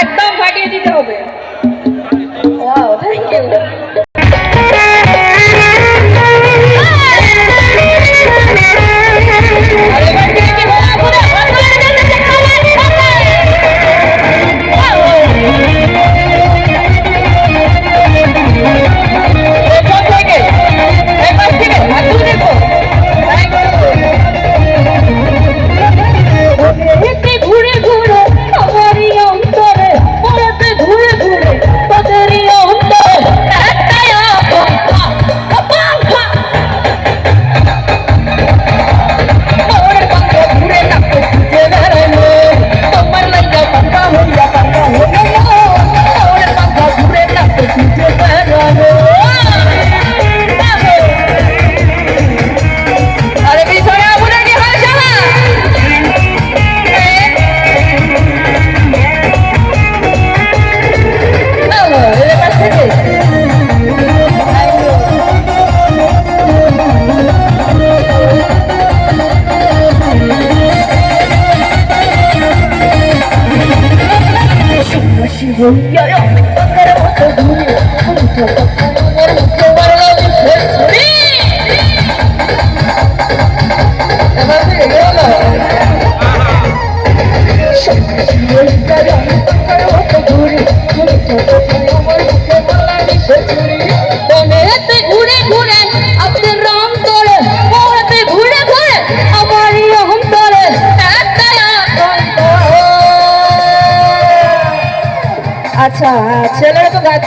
একদম ফাটিয়ে দিতে হবে। থ্যাংক ইউ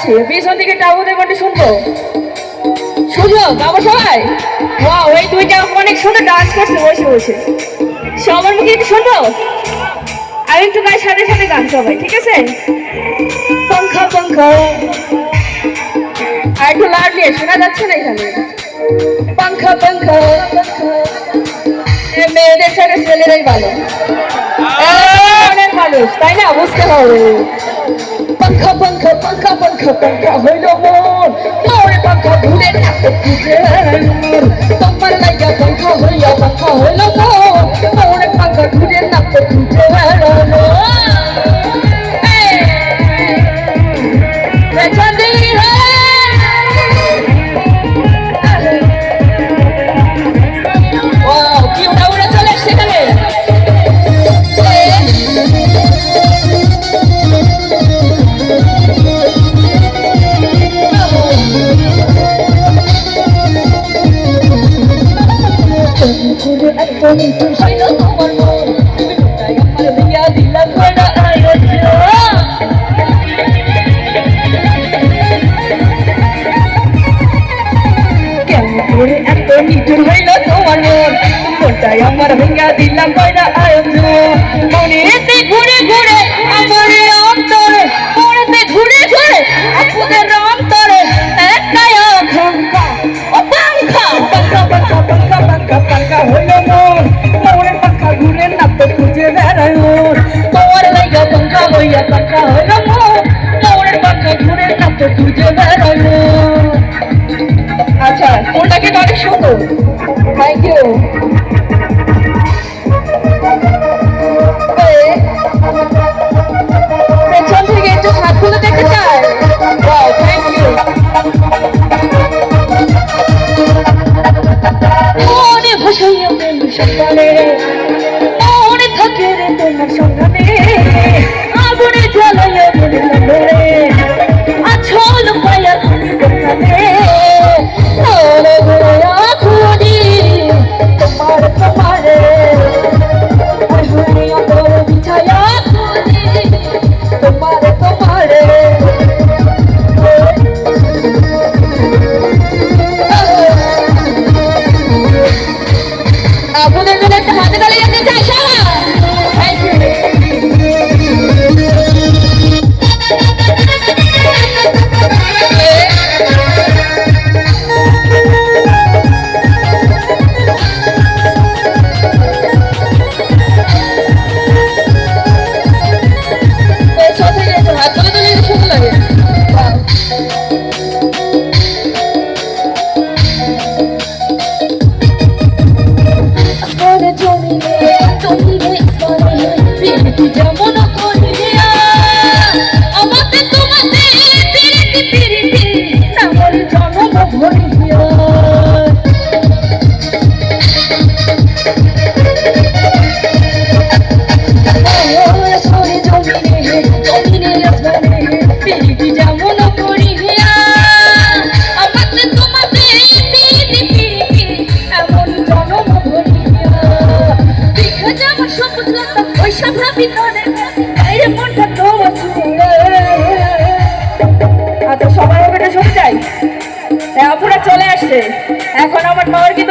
আছে। পিছন থেকে টাবুদের দেবনটি শুনব? শুনো গাবো সবাই? ওয়া ওই দুইটা অনেক সুন্দর ডান্স করছে, বসে বসে। সবার মুখে একটু শুনব? আর একটু গায়ে সাথে সাথে গান সবাই, ঠিক আছে? পঙ্খা পঙ্খা। আর একটু লাউড নিয়ে শোনা যাচ্ছে না এখানে? পঙ্খা পঙ্খা। মেয়েদের ছেড়ে ছেলেরাই ভালো। অনেক মানুষ, তাই না? বুঝতে হবে। পাখা পাখা পাখা পাখা পাখা হইল মন তোরে পাখা ঘুরে নাটক তোমার লাইগা পাখা হইয়া পাখা হইল Thank you. এখন আমার মামার কি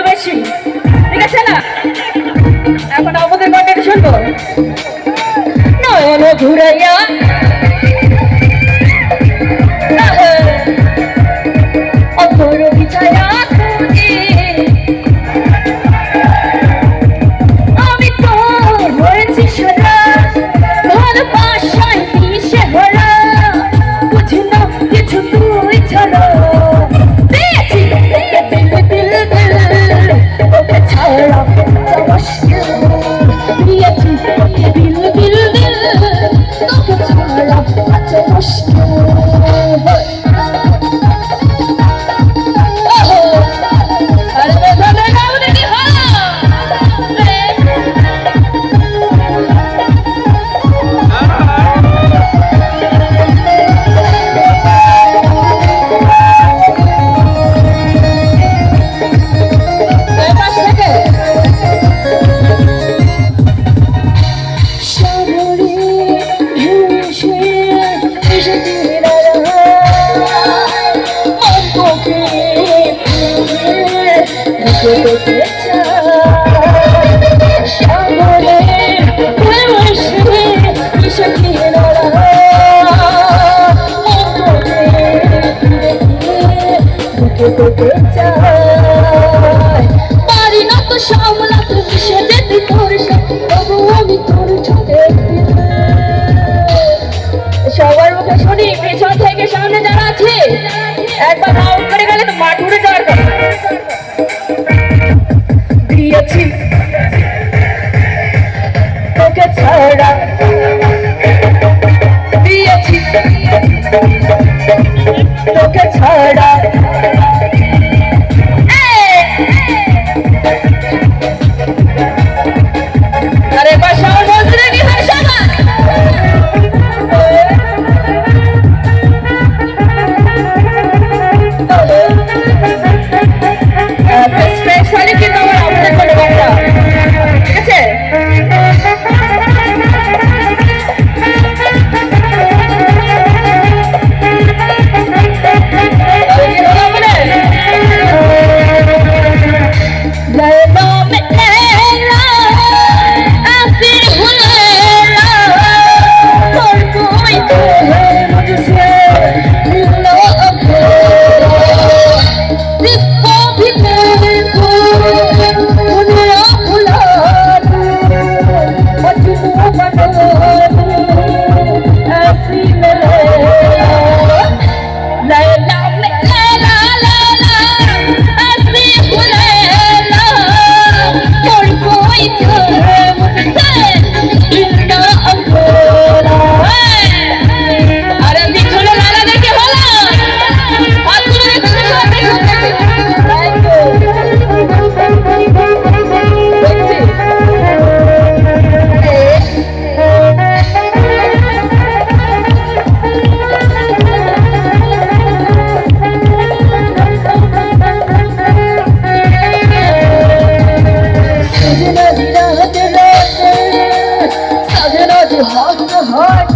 জি হট হট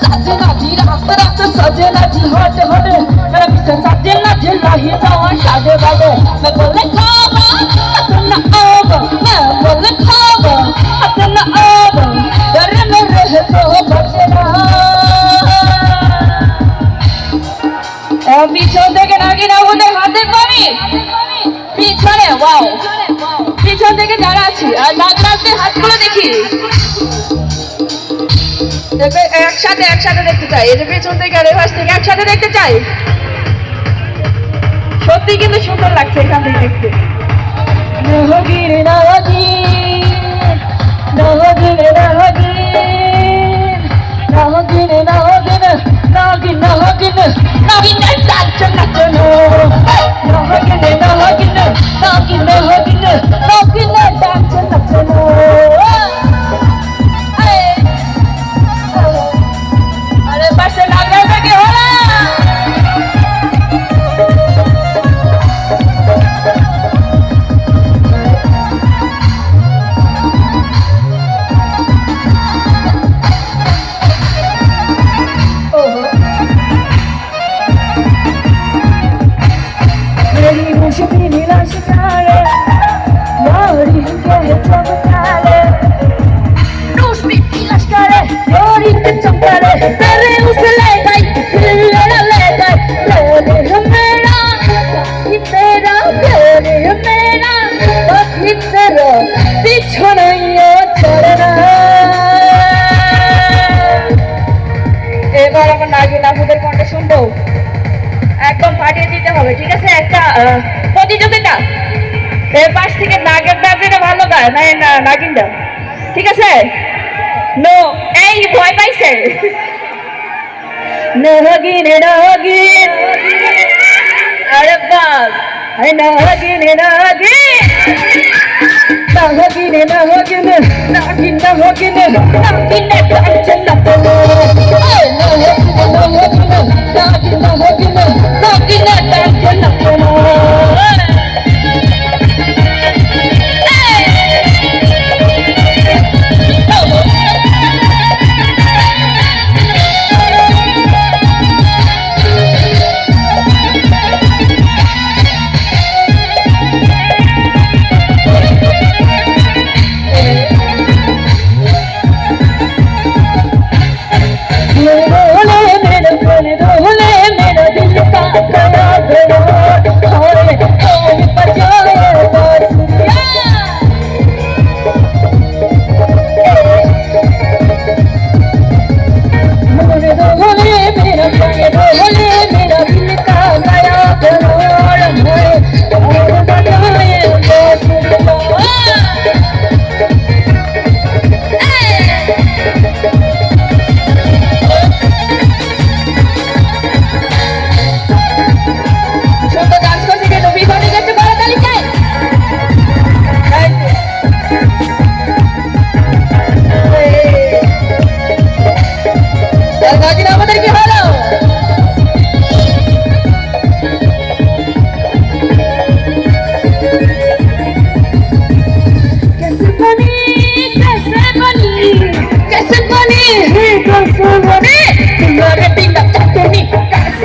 সাজনা জি রাত রাত সাজনা জি হট হট মেরা পিছে সাজনা জি লাহি থেকে নাগিনা ওদের হাতের পানি পিছনে ওয়াও পিছন থেকে যারা আছে, আর নাচ নাচতে হাতগুলো দেখি। দেখবে একসাথে একসাথে দেখতে চাই এই যে পেছন থেকে আর এভাস থেকে একসাথে দেখতে চাই সত্যি কিন্তু সুন্দর লাগছে এখান থেকে দেখতে নহগির নহগির নহগির নহগির নহগির নহগির নহগির নহগির নহগির নাচ নাচ নহগির নহগির নহগির নহগির নহগির নাচ এবার আমার নাগিন আপুদের কণ্ঠ শুনব। একদম পাঠিয়ে দিতে হবে ঠিক আছে? একটা প্রতিযোগিতা এর পাশ থেকে নাগের দাজের ভালো গায়, না নাগিনটা ঠিক আছে? নো, এই ভয় পাইছে। নহগিন নহগিন আরে বাস। আরে নহগিন নহগিন নহগিন নহগিন নহগিন নহগিন নহগিন নহগিন নহগিন নহগিন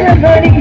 everybody